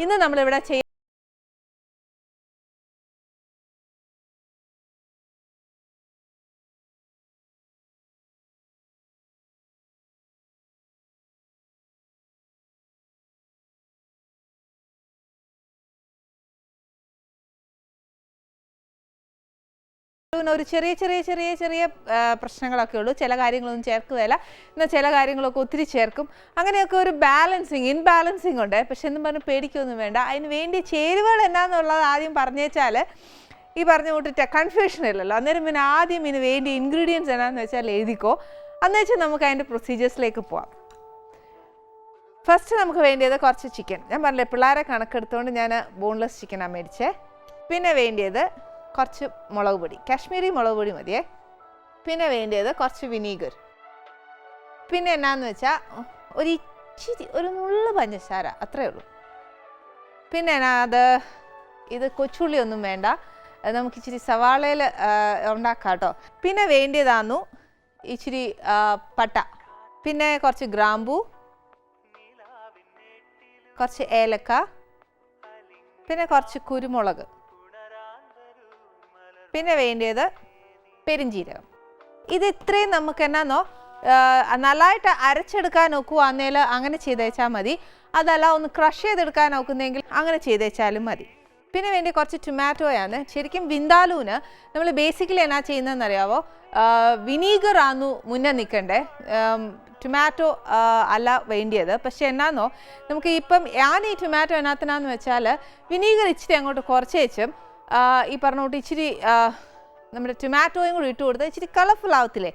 ഇന്ന് നമ്മളിവിടെ ചെയ്യാൻ ഒരു ചെറിയ ചെറിയ ചെറിയ ചെറിയ പ്രശ്നങ്ങളൊക്കെ ഉള്ളൂ. ചില കാര്യങ്ങളൊന്നും ചേർക്കുകയില്ല. എന്നാൽ ചില കാര്യങ്ങളൊക്കെ ഒത്തിരി ചേർക്കും. അങ്ങനെയൊക്കെ ഒരു ബാലൻസിങ് ഇൻബാലൻസിങ് ഉണ്ട്. പക്ഷെ എന്നും പറഞ്ഞ് പേടിക്കൊന്നും വേണ്ട. അതിന് വേണ്ടി ചേരുവകൾ എന്നാന്നുള്ളത് ആദ്യം പറഞ്ഞേച്ചാൽ ഈ പറഞ്ഞ കൂട്ടിട്ട് കൺഫ്യൂഷൻ ഇല്ലല്ലോ. അന്നേരം പിന്നെ ആദ്യം ഇതിന് വേണ്ടി ഇൻഗ്രീഡിയൻസ് എന്നാന്ന് വെച്ചാൽ എഴുതിക്കോ. അന്ന് വെച്ചാൽ നമുക്ക് അതിന്റെ പ്രൊസീജിയേഴ്സിലേക്ക് പോവാം. ഫസ്റ്റ് നമുക്ക് വേണ്ടിയത് കുറച്ച് ചിക്കൻ ഞാൻ പറഞ്ഞില്ലേ പിള്ളേരെ കണക്കെടുത്തുകൊണ്ട് ഞാൻ ബോൺലെസ് ചിക്കനാണ് മേടിച്ചേ. പിന്നെ വേണ്ടിയത് കുറച്ച് മുളക് പൊടി. കാശ്മീരി മുളക് പൊടി മതിയേ. പിന്നെ വേണ്ടിയത് കുറച്ച് വിനീഗർ. പിന്നെ എന്നാന്ന് വെച്ചാൽ ഒരു ഇച്ചിരി ഒരു നുള്ള പഞ്ചസാര. അത്രേ ഉള്ളൂ. പിന്നെ അത് ഇത് കൊച്ചുള്ളി ഒന്നും വേണ്ട. നമുക്ക് ഇച്ചിരി സവാളയിൽ ഉണ്ടാക്കാം കേട്ടോ. പിന്നെ വേണ്ടിയതാന്നു ഇച്ചിരി പട്ട. പിന്നെ കുറച്ച് ഗ്രാമ്പൂ. കുറച്ച് ഏലക്ക. പിന്നെ കുറച്ച് കുരുമുളക്. പിന്നെ വേണ്ടിയത് പെരിഞ്ജീരകം ഇത് ഇത്രയും നമുക്ക് എന്നാന്നോ നല്ലതായിട്ട് അരച്ചെടുക്കാൻ നോക്കുവാന്നേൽ അങ്ങനെ ചെയ്തേച്ചാൽ മതി. അതല്ല ഒന്ന് ക്രഷ് ചെയ്തെടുക്കാൻ നോക്കുന്നെങ്കിൽ അങ്ങനെ ചെയ്തേച്ചാലും മതി. പിന്നെ വേണ്ടി കുറച്ച് ടൊമാറ്റോയാണ് ശരിക്കും വിന്താലൂന് നമ്മൾ ബേസിക്കലി എന്നാ ചെയ്യുന്നതെന്ന് അറിയാവോ വിനീഗർ ആന്നു മുന്നേ നിൽക്കണ്ടേ ടൊമാറ്റോ അല്ല വേണ്ടിയത്. പക്ഷേ എന്നാന്നോ നമുക്ക് ഇപ്പം ഞാൻ ഈ ടൊമാറ്റോ എന്നാത്തിനാന്ന് വെച്ചാൽ വിനീഗർ ഇച്ചിരി അങ്ങോട്ട് കുറച്ചേച്ചും ആ, ഈ പറഞ്ഞോട്ട് ഇച്ചിരി നമ്മുടെ ടൊമാറ്റോയും കൂടി ഇട്ട് കൊടുത്താൽ ഇച്ചിരി കളർഫുൾ ആവത്തില്ലേ?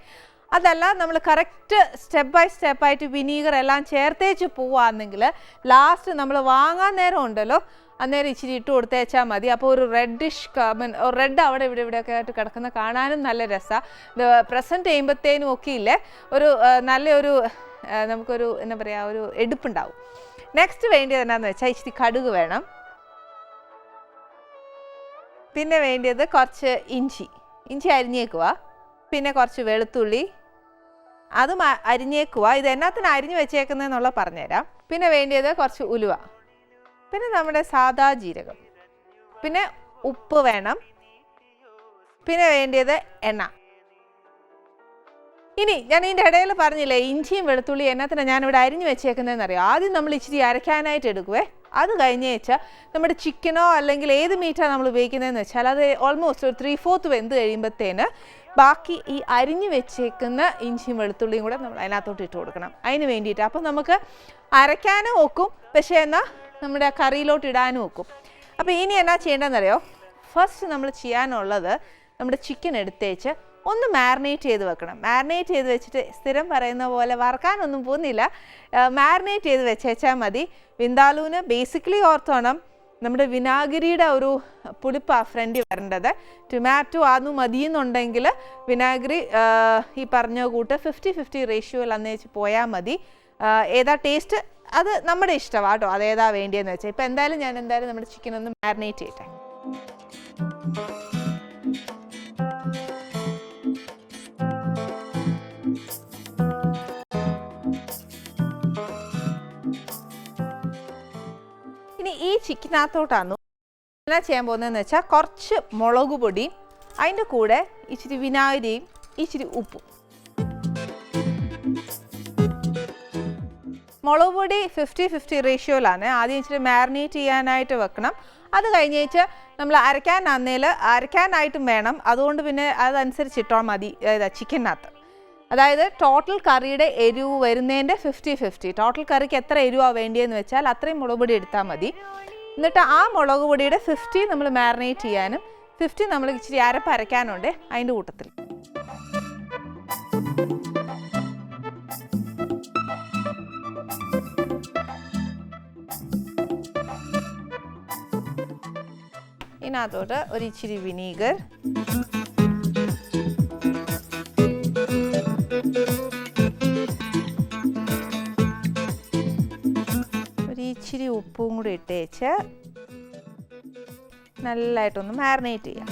അതല്ല നമ്മൾ കറക്റ്റ് സ്റ്റെപ്പ് ബൈ സ്റ്റെപ്പായിട്ട് വിനീഗർ എല്ലാം ചേർത്തേച്ച് പോവാന്നെങ്കിൽ ലാസ്റ്റ് നമ്മൾ വാങ്ങാൻ നേരം ഉണ്ടല്ലോ അന്നേരം ഇച്ചിരി ഇട്ട് കൊടുത്തേച്ചാൽ മതി. അപ്പോൾ ഒരു റെഡിഷ് റെഡ് അവിടെ ഇവിടെ ഇവിടെയൊക്കെ ആയിട്ട് കിടക്കുന്ന കാണാനും നല്ല രസമാണ് പ്രസന്റ് ചെയ്യുമ്പോഴത്തേനും ഒക്കെ ഇല്ലേ ഒരു നല്ലൊരു നമുക്കൊരു എന്താ പറയുക ഒരു എടുപ്പുണ്ടാവും. നെക്സ്റ്റ് വേണ്ടിയത് എന്നാന്ന് വെച്ചാൽ ഇച്ചിരി കടുക് വേണം. പിന്നെ വേണ്ടിയത് കുറച്ച് ഇഞ്ചി. ഇഞ്ചി അരിഞ്ഞേക്കുക പിന്നെ കുറച്ച് വെളുത്തുള്ളി. അതും അരിഞ്ഞേക്കുക ഇത് എന്നാത്തിന് അരിഞ്ഞു വെച്ചേക്കുന്നതെന്നുള്ള പറഞ്ഞുതരാം പിന്നെ വേണ്ടിയത് കുറച്ച് ഉലുവ. പിന്നെ നമ്മുടെ സാദാ ജീരകം. പിന്നെ ഉപ്പ് വേണം. പിന്നെ വേണ്ടിയത് എണ്ണ. ഇനി ഞാൻ ഇതിന്റെ ഇടയിൽ പറഞ്ഞില്ലേ ഇഞ്ചിയും വെളുത്തുള്ളി എന്നാത്തിനാണ് ഞാനിവിടെ അരിഞ്ഞു വെച്ചേക്കുന്നതെന്ന് അറിയാം ആദ്യം നമ്മൾ ഇച്ചിരി അരയ്ക്കാനായിട്ട് എടുക്കുവേ. അത് കഴിഞ്ഞ് വെച്ചാൽ നമ്മുടെ ചിക്കനോ അല്ലെങ്കിൽ ഏത് മീറ്റാണ് നമ്മൾ ഉപയോഗിക്കുന്നതെന്ന് വെച്ചാൽ അത് ഓൾമോസ്റ്റ് ഒരു ത്രീ ഫോർത്ത് വെന്ത് കഴിയുമ്പോഴത്തേന് ബാക്കി ഈ അരിഞ്ഞു വെച്ചേക്കുന്ന ഇഞ്ചിയും വെളുത്തുള്ളിയും കൂടെ നമ്മൾ അതിനകത്തോട്ട് ഇട്ട് കൊടുക്കണം. അതിന് വേണ്ടിയിട്ട് അപ്പം നമുക്ക് അരയ്ക്കാനും ഒക്കും പക്ഷേ എന്നാൽ നമ്മുടെ കറിയിലോട്ട് ഇടാനും ഒക്കും. അപ്പോൾ ഇനി എന്നാ ചെയ്യേണ്ടതെന്നറിയോ? ഫസ്റ്റ് നമ്മൾ ചെയ്യാനുള്ളത് നമ്മുടെ ചിക്കൻ എടുത്തേച്ച് ഒന്ന് മാരിനേറ്റ് ചെയ്ത് വെക്കണം. മാരിനേറ്റ് ചെയ്ത് വെച്ചിട്ട് സ്ഥിരം പറയുന്ന പോലെ വറക്കാനൊന്നും പോകുന്നില്ല. മാരിനേറ്റ് ചെയ്ത് വെച്ചേച്ചാൽ മതി. വിന്താലൂന് ബേസിക്കലി ഓർത്തോണം നമ്മുടെ വിനാഗിരിയുടെ ഒരു പുളിപ്പാ ഫ്രണ്ടി വരേണ്ടത്. ടൊമാറ്റോ ആദ്യം മതിയെന്നുണ്ടെങ്കിൽ വിനാഗിരി ഈ പറഞ്ഞ കൂട്ട് ഫിഫ്റ്റി ഫിഫ്റ്റി റേഷ്യോയിൽ അന്നേച്ച് പോയാൽ മതി. ഏതാ ടേസ്റ്റ് അത് നമ്മുടെ ഇഷ്ടമാണ് കേട്ടോ അതേതാ വേണ്ടിയെന്ന് വെച്ചാൽ ഇപ്പം എന്തായാലും ഞാൻ എന്തായാലും നമ്മുടെ ചിക്കൻ ഒന്ന് മാരിനേറ്റ് ചെയ്യട്ടെ. ചിക്കനകത്തോട്ടാണ് എന്നാ ചെയ്യാൻ പോകുന്നതെന്ന് വെച്ചാൽ കുറച്ച് മുളക് പൊടി അതിന്റെ കൂടെ ഇച്ചിരി വിനാഗിരിയും ഇച്ചിരി ഉപ്പും. മുളക് പൊടി ഫിഫ്റ്റി ഫിഫ്റ്റി റേഷ്യോയിലാണ് ആദ്യം ഇച്ചിരി മാരിനേറ്റ് ചെയ്യാനായിട്ട് വെക്കണം. അത് കഴിഞ്ഞേച്ച് നമ്മൾ അരയ്ക്കാനാന്നേൽ അരയ്ക്കാനായിട്ടും വേണം. അതുകൊണ്ട് പിന്നെ അതനുസരിച്ച് ഇട്ടാൽ മതി ചിക്കനകത്ത്. അതായത് ടോട്ടൽ കറിയുടെ എരിവ് വരുന്നതിന്റെ ഫിഫ്റ്റി ഫിഫ്റ്റി ടോട്ടൽ കറിക്ക് എത്ര എരിവാണ് വേണ്ടിയെന്ന് വെച്ചാൽ അത്രയും മുളക് പൊടി എടുത്താൽ മതി. എന്നിട്ട് ആ മുളക് പൊടിയുടെ ഫിഫ്റ്റി നമ്മൾ മാരിനേറ്റ് ചെയ്യാനും ഫിഫ്റ്റി നമ്മൾ ഇച്ചിരി അരപ്പ് അരയ്ക്കാനുണ്ട് അതിന്റെ കൂട്ടത്തിൽ. ഇതിനകത്തോട്ട് ഒരു ഇച്ചിരി വിനീഗർ ഇച്ചിരി ഉപ്പും കൂടി ഇട്ടേച്ച് നല്ലതായിട്ടൊന്ന് മാരിനേറ്റ് ചെയ്യാം.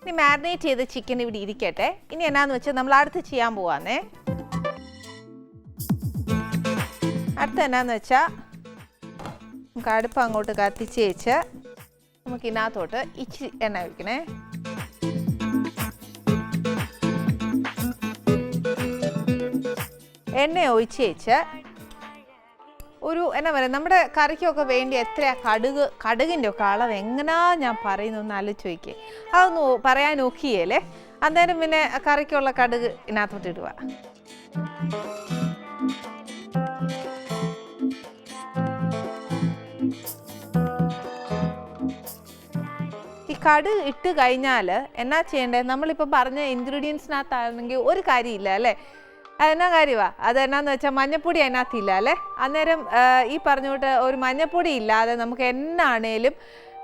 ഇനി മാരിനേറ്റ് ചെയ്ത ചിക്കൻ ഇവിടെ ഇരിക്കട്ടെ. ഇനി എന്നാന്ന് വെച്ചാൽ നമ്മൾ അടുത്ത് ചെയ്യാൻ പോവാന്നേ. അടുത്ത എന്നാന്ന് വെച്ചാൽ നമുക്ക് അടുപ്പ് അങ്ങോട്ട് കത്തിച്ച് വെച്ച് നമുക്ക് ഇതിനകത്തോട്ട് ഇച്ചിരി എണ്ണ ഒഴിക്കണേ. എണ്ണ ഒഴിച്ച് വെച്ച് ഒരു എന്നാ പറയുക നമ്മുടെ കറിക്കൊക്കെ വേണ്ടി എത്രയാ കടുക് കടുകിന്റെ ഒക്കെ അളവ് എങ്ങനാ ഞാൻ പറയുന്നു ഒന്ന് ആലോചിച്ച് നോക്കിയേ. അതൊന്ന് പറയാൻ നോക്കിയേലേ. അന്നേരം പിന്നെ കറിക്കുള്ള കടുക് ഇതിനകത്തോട്ട് ഇടുക. ഈ കടു ഇട്ട് കഴിഞ്ഞാൽ എന്നാ ചെയ്യേണ്ടത് നമ്മളിപ്പോൾ പറഞ്ഞ ഇൻഗ്രീഡിയൻസിനകത്താണെങ്കിൽ ഒരു കാര്യമില്ല അല്ലേ? അതെന്നാ കാര്യമാ അതെന്നാന്ന് വെച്ചാൽ മഞ്ഞപ്പൊടി അതിനകത്തില്ല അല്ലേ? അന്നേരം ഈ പറഞ്ഞോട്ട് ഒരു മഞ്ഞപ്പൊടി ഇല്ലാതെ നമുക്ക് എന്നാണേലും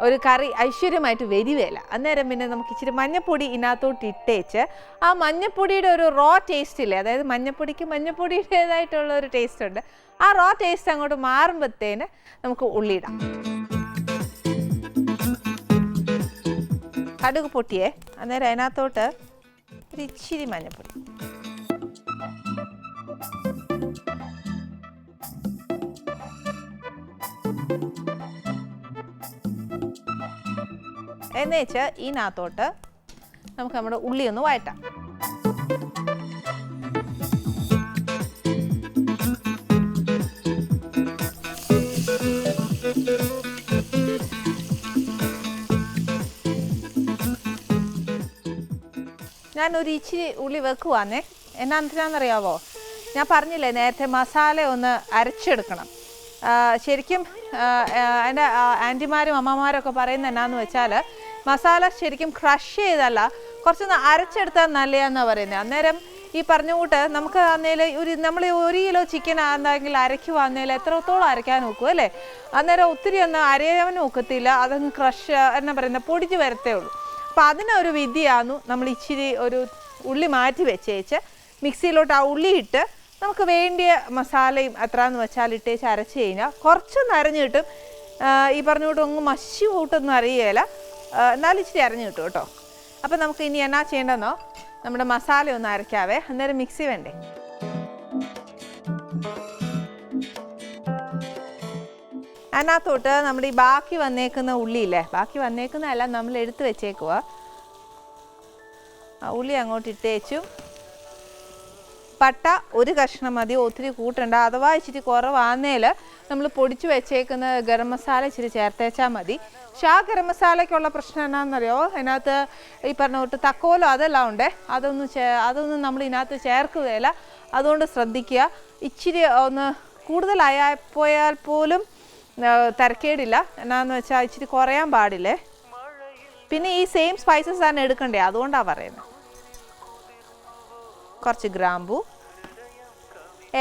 ഒരു കറി ഐശ്വര്യമായിട്ട് വരികയില്ല അന്നേരം പിന്നെ നമുക്ക് ഇച്ചിരി മഞ്ഞപ്പൊടി ഇതിനകത്തോട്ട് ഇട്ടേച്ച് ആ മഞ്ഞപ്പൊടിയുടെ ഒരു റോ ടേസ്റ്റ് ഇല്ലേ? അതായത് മഞ്ഞപ്പൊടിക്ക് മഞ്ഞപ്പൊടിയുടേതായിട്ടുള്ള ഒരു ടേസ്റ്റ് ഉണ്ട്. ആ റോ ടേസ്റ്റ് അങ്ങോട്ട് മാറുമ്പോഴത്തേന് നമുക്ക് ഉള്ളിയിടാം കടുക് പൊട്ടിയേ. അന്നേരം അതിനകത്തോട്ട് ഒരു ഇച്ചിരി മഞ്ഞപ്പൊടി. എന്നുവെച്ച് ഇതിനകത്തോട്ട് നമുക്ക് നമ്മുടെ ഉള്ളി ഒന്ന് വഴറ്റാം. ഞാനൊരു ഇച്ചിരി ഉള്ളി വെക്കുവാന്നേ. എന്നാന്നറിയാവോ ഞാൻ പറഞ്ഞില്ലേ നേരത്തെ മസാല ഒന്ന് അരച്ചെടുക്കണം. ശരിക്കും എന്റെ ആന്റിമാരും അമ്മമാരും ഒക്കെ പറയുന്നത് എന്നാന്ന് വെച്ചാൽ മസാല ശരിക്കും ക്രഷ് ചെയ്തല്ല കുറച്ചൊന്ന് അരച്ചെടുത്താൽ നല്ലതാണെന്നാണ് പറയുന്നത് അന്നേരം ഈ പറഞ്ഞ കൂട്ട് നമുക്ക് അന്നേൽ ഒരു നമ്മൾ ഒരു കിലോ ചിക്കൻ ആണെങ്കിൽ അരയ്ക്കുവാന്നേൽ എത്രത്തോളം അരയ്ക്കാൻ നോക്കും അല്ലേ? അന്നേരം ഒത്തിരി ഒന്നും അരയാൻ നോക്കത്തില്ല അതങ്ങ് ക്രഷ് എന്നാ പറയുന്നത് പൊടിച്ച് വരത്തേ ഉള്ളൂ. അപ്പോൾ അതിനൊരു വിധിയാന്നു നമ്മൾ ഇച്ചിരി ഒരു ഉള്ളി മാറ്റി വെച്ചേച്ച് മിക്സിയിലോട്ട് ആ ഉള്ളി ഇട്ട് നമുക്ക് വേണ്ടിയ മസാലയും എന്ന് വെച്ചാൽ ഇട്ടേച്ച് അരച്ച് കഴിഞ്ഞാൽ കുറച്ച് നരഞ്ഞിട്ടും ഈ പറഞ്ഞ ഒന്ന് മഷി കൂട്ടൊന്നും അറിയുകയില്ല എന്നാലും ഇച്ചിരി അരഞ്ഞ് കിട്ടും കേട്ടോ. അപ്പോൾ നമുക്ക് ഇനി എന്നാ ചെയ്യേണ്ടതെന്നോ നമ്മുടെ മസാല ഒന്ന് അരയ്ക്കാവേ. അന്നേരം മിക്സി വേണ്ടേ? അതിനകത്തോട്ട് നമ്മൾ ഈ ബാക്കി വന്നേക്കുന്ന ഉള്ളിയില്ലേ? ബാക്കി വന്നേക്കുന്നതല്ല നമ്മൾ എടുത്ത് വെച്ചേക്കുക ഉള്ളി അങ്ങോട്ട് ഇട്ടേച്ചും. പട്ട ഒരു കഷ്ണം മതി ഒത്തിരി കൂട്ടണ്ട. അഥവാ ഇച്ചിരി കുറവാന്നേൽ നമ്മൾ പൊടിച്ചു വെച്ചേക്കുന്ന ഗരം മസാല ഇച്ചിരി ചേർത്തേച്ചാൽ മതി. പക്ഷെ ആ ഗരം മസാലയ്ക്കുള്ള പ്രശ്നം എന്നാണെന്നറിയോ അതിനകത്ത് ഈ പറഞ്ഞ തൊട്ട് തക്കോലോ അതെല്ലാം ഉണ്ടേ? അതൊന്നും ചേ അതൊന്നും നമ്മൾ ഇതിനകത്ത് ചേർക്കുകയില്ല. അതുകൊണ്ട് ശ്രദ്ധിക്കുക. ഇച്ചിരി ഒന്ന് കൂടുതലായാൽ പോയാൽ പോലും തിരക്കേടില്ല. എന്നാന്ന് വെച്ചാൽ ഇച്ചിരി കുറയാൻ പാടില്ലേ? പിന്നെ ഈ സെയിം സ്പൈസസ് തന്നെ എടുക്കണ്ടേ? അതുകൊണ്ടാണ് പറയുന്നത് കുറച്ച് ഗ്രാമ്പു.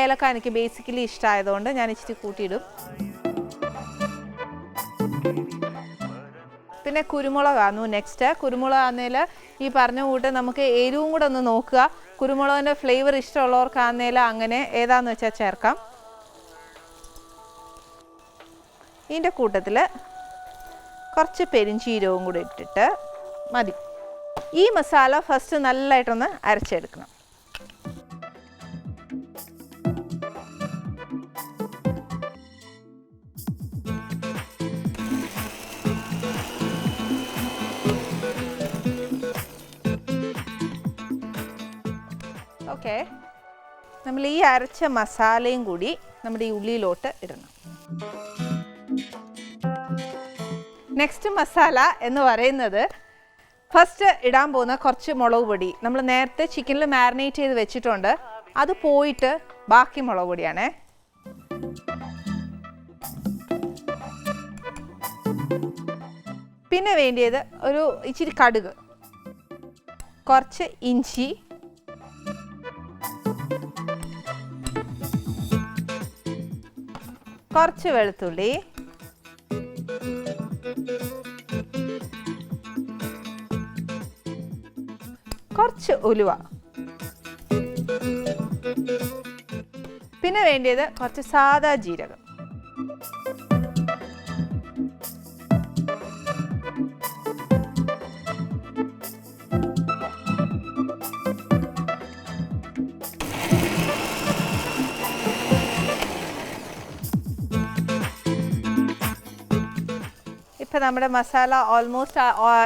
ഏലക്ക എനിക്ക് ബേസിക്കലി ഇഷ്ടമായതുകൊണ്ട് ഞാൻ ഇച്ചിരി കൂട്ടിയിടും. പിന്നെ കുരുമുളകാന്നു നെക്സ്റ്റ് കുരുമുളക് ആന്നേൽ ഈ പറഞ്ഞ കൂട്ട് നമുക്ക് എരിവും കൂടെ ഒന്ന് നോക്കുക. കുരുമുളകിന്റെ ഫ്ലേവർ ഇഷ്ടമുള്ളവർക്കാന്നേൽ അങ്ങനെ ഏതാന്ന് വെച്ചാൽ ചേർക്കാം. ഇതിന്റെ കൂട്ടത്തിൽ കുറച്ച് പെരിഞ്ചീരവും കൂടി ഇട്ടിട്ട് മതി. ഈ മസാല ഫസ്റ്റ് നല്ലതായിട്ടൊന്ന് അരച്ചെടുക്കണം. ഓക്കെ നമ്മൾ ഈ അരച്ച മസാലയും കൂടി നമ്മുടെ ഈ ഉള്ളിയിലോട്ട് ഇടണം. നെക്സ്റ്റ് മസാല എന്ന് പറയുന്നത് ഫസ്റ്റ് ഇടാൻ പോകുന്ന കുറച്ച് മുളക് പൊടി. നമ്മൾ നേരത്തെ ചിക്കനിൽ മാരിനേറ്റ് ചെയ്ത് വെച്ചിട്ടുണ്ട്. അത് പോയിട്ട് ബാക്കി മുളക് പൊടിയാണേ. പിന്നെ വേണ്ടിയത് ഒരു ഇച്ചിരി കടുക്. കുറച്ച് ഇഞ്ചി കുറച്ച് വെളുത്തുള്ളി. കുറച്ച് ഉലുവ. പിന്നെ വേണ്ടിയത് കുറച്ച് സാദാ ജീരകം. നമ്മുടെ മസാല ഓൾമോസ്റ്റ്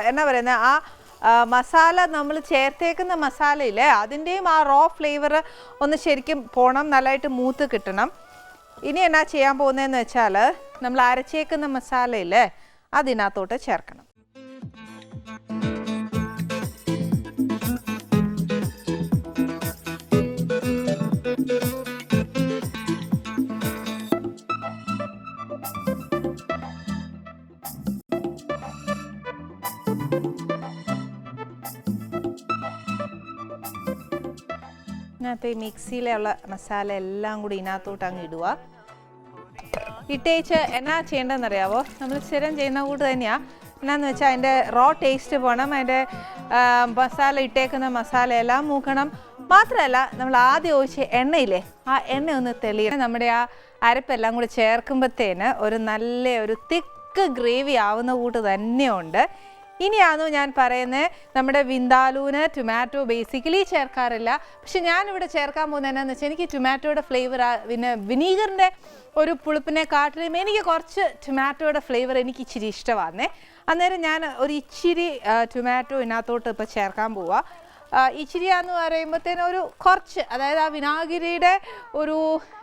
എന്നാ പറയുന്നത് ആ മസാല നമ്മൾ ചേർത്തേക്കുന്ന മസാലയില്ലേ അതിന്റെയും ആ റോ ഫ്ലേവർ ഒന്ന് ശരിക്കും പോണം നല്ലതായിട്ട് മൂത്ത് കിട്ടണം. ഇനി എന്നാ ചെയ്യാൻ പോകുന്നതെന്ന് വെച്ചാൽ നമ്മൾ അരച്ചേക്കുന്ന മസാലയില്ലേ അതിനകത്തോട്ട് ചേർക്കണം. ഈ മിക്സിയിലുള്ള മസാല എല്ലാം കൂടി ഇതിനകത്തോട്ട് അങ്ങ് ഇടുക ഇട്ടേച്ച് എന്നാ ചെയ്യേണ്ടതെന്നറിയാവോ? നമ്മൾ സ്ഥിരം ചെയ്യുന്ന കൂട്ട് തന്നെയാണ് എന്നാന്ന് വെച്ചാൽ അതിന്റെ റോ ടേസ്റ്റ് പോകണം അതിന്റെ മസാല ഇട്ടേക്കുന്ന മസാല എല്ലാം മൂക്കണം. മാത്രമല്ല നമ്മൾ ആദ്യം ഒഴിച്ച് എണ്ണയില്ലേ ആ എണ്ണ ഒന്ന് തെളിയണം. നമ്മുടെ ആ അരപ്പെല്ലാം കൂടി ചേർക്കുമ്പോഴത്തേന് ഒരു നല്ല ഒരു തിക്ക് ഗ്രേവി ആവുന്ന കൂട്ട് തന്നെയുണ്ട്. ഇനിയാണോ ഞാൻ പറയുന്നത് നമ്മുടെ വിന്താലൂന് ടൊമാറ്റോ ബേസിക്കലി ചേർക്കാറില്ല. പക്ഷെ ഞാനിവിടെ ചേർക്കാൻ പോകുന്നത് എന്നാന്ന് വെച്ചാൽ എനിക്ക് ടൊമാറ്റോയുടെ ഫ്ലേവർ പിന്നെ വിനീഗറിന്റെ ഒരു പുളിപ്പിനെ കാട്ടിലും എനിക്ക് കുറച്ച് ടൊമാറ്റോയുടെ ഫ്ലേവർ എനിക്ക് ഇച്ചിരി ഇഷ്ടമാണേ അന്നേരം ഞാൻ ഒരു ഇച്ചിരി ടൊമാറ്റോ ഇതിനകത്തോട്ട് ഇപ്പോൾ ചേർക്കാൻ പോവാ. ഇച്ചിരി ഇച്ചിരിയാന്ന് പറയുമ്പോഴത്തേനും ഒരു കുറച്ച് അതായത് ആ വിനാഗിരിയുടെ ഒരു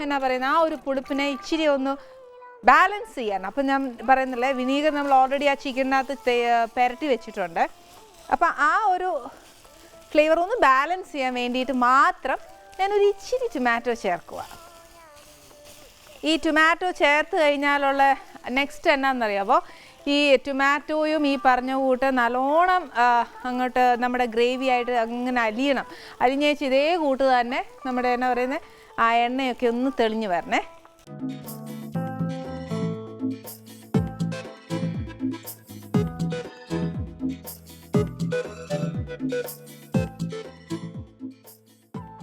എന്നാ പറയുന്നത് ആ ഒരു പുളിപ്പിനെ ഇച്ചിരി ഒന്ന് ബാലൻസ് ചെയ്യാൻ. അപ്പം ഞാൻ പറയുന്നില്ലേ വിനീഗർ നമ്മൾ ഓൾറെഡി ആ ചിക്കനകത്ത് പെരട്ടി വെച്ചിട്ടുണ്ട്. അപ്പം ആ ഒരു ഫ്ലേവർ ഒന്ന് ബാലൻസ് ചെയ്യാൻ വേണ്ടിയിട്ട് മാത്രം ഞാനൊരു ഇച്ചിരി ടൊമാറ്റോ ചേർക്കുക. ഈ ടൊമാറ്റോ ചേർത്ത് കഴിഞ്ഞാലുള്ള നെക്സ്റ്റ് എന്നാണെന്നറിയാമോ ഈ ടൊമാറ്റോയും ഈ പറഞ്ഞ കൂട്ട് നല്ലോണം അങ്ങോട്ട് നമ്മുടെ ഗ്രേവി ആയിട്ട് അങ്ങനെ അലിയണം അലിഞ്ഞേച്ച് ഇതേ കൂട്ട് തന്നെ നമ്മുടെ എന്നാ പറയുന്നത് ആ എണ്ണയൊക്കെ ഒന്ന് തെളിഞ്ഞു വരണേ.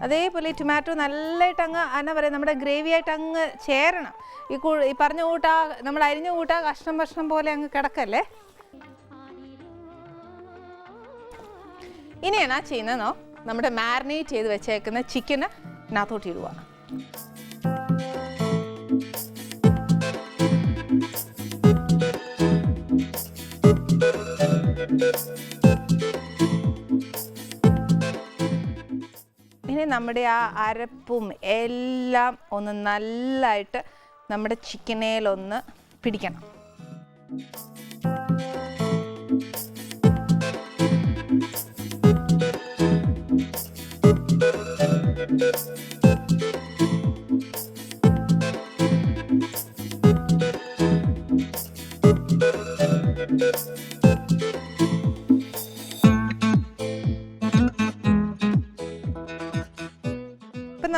അതേപോലെ ടൊമാറ്റോ നല്ലതായിട്ട് അങ്ങ് എന്നാ പറയുക നമ്മുടെ ഗ്രേവി ആയിട്ട് അങ്ങ് ചേരണം. ഈ കൂ ഈ പറഞ്ഞ കൂട്ടാ നമ്മൾ അരിഞ്ഞ കൂട്ടാ കഷ്ണം ഭക്ഷണം പോലെ അങ്ങ് കിടക്കല്ലേ? ഇനി എന്നാ ചെയ്യുന്നതെന്നോ? നമ്മുടെ മാരിനേറ്റ് ചെയ്ത് വെച്ചേക്കുന്ന ചിക്കന് ഇതിനകത്തോട്ട് ഇടുക. ഇനി നമ്മുടെ ആ അരപ്പും എല്ലാം ഒന്ന് നല്ലതായിട്ട് നമ്മുടെ ചിക്കനേലൊന്ന് പിടിക്കണം. ഇപ്പം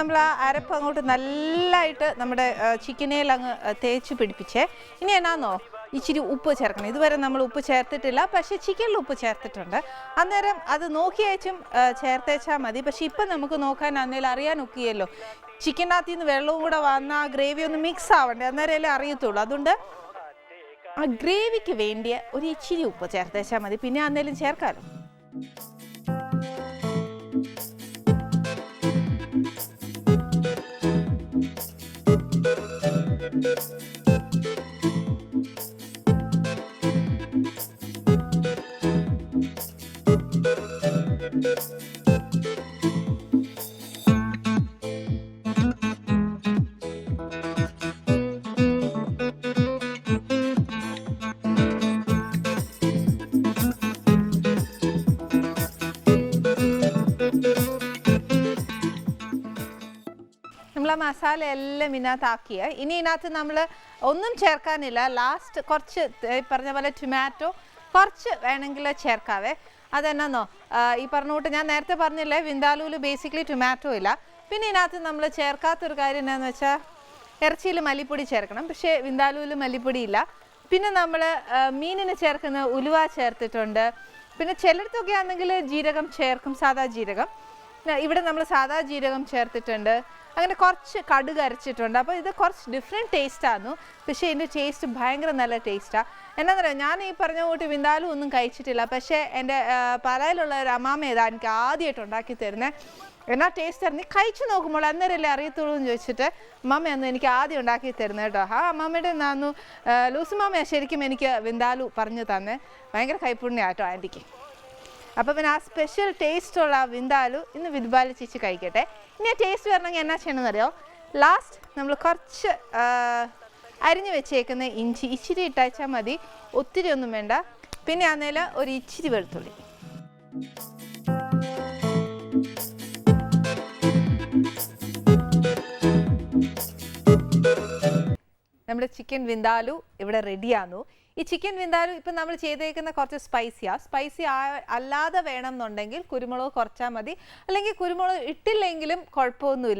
നമ്മൾ ആ അരപ്പ് അങ്ങോട്ട് നല്ലതായിട്ട് നമ്മുടെ ചിക്കനേൽ അങ്ങ് തേച്ച് പിടിപ്പിച്ചേ. ഇനി എന്നാന്നോ? ഇച്ചിരി ഉപ്പ് ചേർക്കണം. ഇതുവരെ നമ്മൾ ഉപ്പ് ചേർത്തിട്ടില്ല. പക്ഷേ ചിക്കനിൽ ഉപ്പ് ചേർത്തിട്ടുണ്ട്. അന്നേരം അത് നോക്കിയേച്ചും ചേർത്തേച്ചാൽ മതി. പക്ഷേ ഇപ്പം നമുക്ക് നോക്കാൻ അന്നേരം അറിയാൻ ഒക്കെയല്ലോ. ചിക്കനകത്ത് നിന്ന് വെള്ളവും കൂടെ വന്ന ആ ഗ്രേവി ഒന്ന് മിക്സ് ആവണ്ടേ? അന്നേരമല്ലേ അറിയത്തുള്ളൂ. അതുകൊണ്ട് ആ ഗ്രേവിക്ക് വേണ്ടിയ ഒരു ഇച്ചിരി ഉപ്പ് ചേർത്തേച്ചാൽ മതി. പിന്നെ അന്നേരം ചേർക്കാമല്ലോ നമ്മൾ ആ മസാല എല്ലാം ഇതിനകത്താക്കിയ ഇനി ഇതിനകത്ത് നമ്മൾ ഒന്നും ചേർക്കാനില്ല. ലാസ്റ്റ് കുറച്ച് ഈ പറഞ്ഞ പോലെ ടൊമാറ്റോ കുറച്ച് വേണമെങ്കിൽ ചേർക്കാവേ. അതെന്നോ ഈ പറഞ്ഞ കൂട്ട് ഞാൻ നേരത്തെ പറഞ്ഞില്ലേ വിന്താലൂൽ ബേസിക്കലി ടൊമാറ്റോ ഇല്ല. പിന്നെ ഇതിനകത്ത് നമ്മൾ ചേർക്കാത്തൊരു കാര്യം എന്താണെന്ന് വെച്ചാൽ ഇറച്ചിയിൽ മല്ലിപ്പൊടി ചേർക്കണം. പക്ഷേ വിന്താലൂൽ മല്ലിപ്പൊടി ഇല്ല. പിന്നെ നമ്മൾ മീനിന് ചേർക്കുന്ന ഉലുവ ചേർത്തിട്ടുണ്ട്. പിന്നെ ചിലയിടത്തൊക്കെ ആണെങ്കിൽ ജീരകം ചേർക്കും സാധാ ജീരകം. ഇവിടെ നമ്മൾ സാദാ ജീരകം ചേർത്തിട്ടുണ്ട്. അങ്ങനെ കുറച്ച് കടുക് അരച്ചിട്ടുണ്ട്. അപ്പോൾ ഇത് കുറച്ച് ഡിഫറെന്റ് ടേസ്റ്റായിരുന്നു പക്ഷേ ഇതിന്റെ ടേസ്റ്റ് ഭയങ്കര നല്ല ടേസ്റ്റാണ് എന്നാന്നറിയാം ഞാൻ ഈ പറഞ്ഞ കൂട്ടി വിന്താലും ഒന്നും കഴിച്ചിട്ടില്ല. പക്ഷേ എന്റെ പാലയിലുള്ള ഒരു അമ്മാമ ഏതാ എനിക്ക് ആദ്യമായിട്ട് ഉണ്ടാക്കി തരുന്നത് എന്നാ ടേസ്റ്റ് ആയിരുന്നു. കഴിച്ചു നോക്കുമ്പോൾ അന്നേരമല്ലേ അറിയത്തുള്ളൂ എന്ന് ചോദിച്ചിട്ട് അമ്മമ്മ എനിക്ക് ആദ്യം ഉണ്ടാക്കി തരുന്നത് കേട്ടോ. ആ അമ്മമ്മയുടെ നാന്നു ലൂസ് മാമയാണ് ശരിക്കും എനിക്ക് വിന്താലു പറഞ്ഞു തന്നെ. ഭയങ്കര കൈപ്പുണ്യാട്ടോ ആന്റിക്ക്. അപ്പോൾ പിന്നെ ആ സ്പെഷ്യൽ ടേസ്റ്റുള്ള ആ വിന്താലു ഇന്ന് വിദ്ബാല ചേച്ചി കഴിക്കട്ടെ. ഇനി ആ ടേസ്റ്റ് വരണമെങ്കിൽ എന്നാ ചെയ്യണമെന്നറിയോ? ലാസ്റ്റ് നമ്മൾ കുറച്ച് അരിഞ്ഞു വെച്ചേക്കുന്ന ഇഞ്ചി ഇച്ചിരി ഇട്ടാച്ചാൽ മതി. ഒത്തിരി ഒന്നും വേണ്ട. പിന്നെ ആന്നേൽ ഒരു ഇച്ചിരി വെളുത്തുള്ളി. നമ്മുടെ ചിക്കൻ വിന്താലു ഇവിടെ റെഡിയാന്നു ഈ ചിക്കൻ വിന്താലും ഇപ്പം നമ്മൾ ചെയ്തേക്കുന്ന കുറച്ച് സ്പൈസിയാ സ്പൈസി അല്ലാതെ വേണമെന്നുണ്ടെങ്കിൽ കുരുമുളക് കുറച്ചാൽ മതി. അല്ലെങ്കിൽ കുരുമുളക് ഇട്ടില്ലെങ്കിലും കുഴപ്പമൊന്നുമില്ല.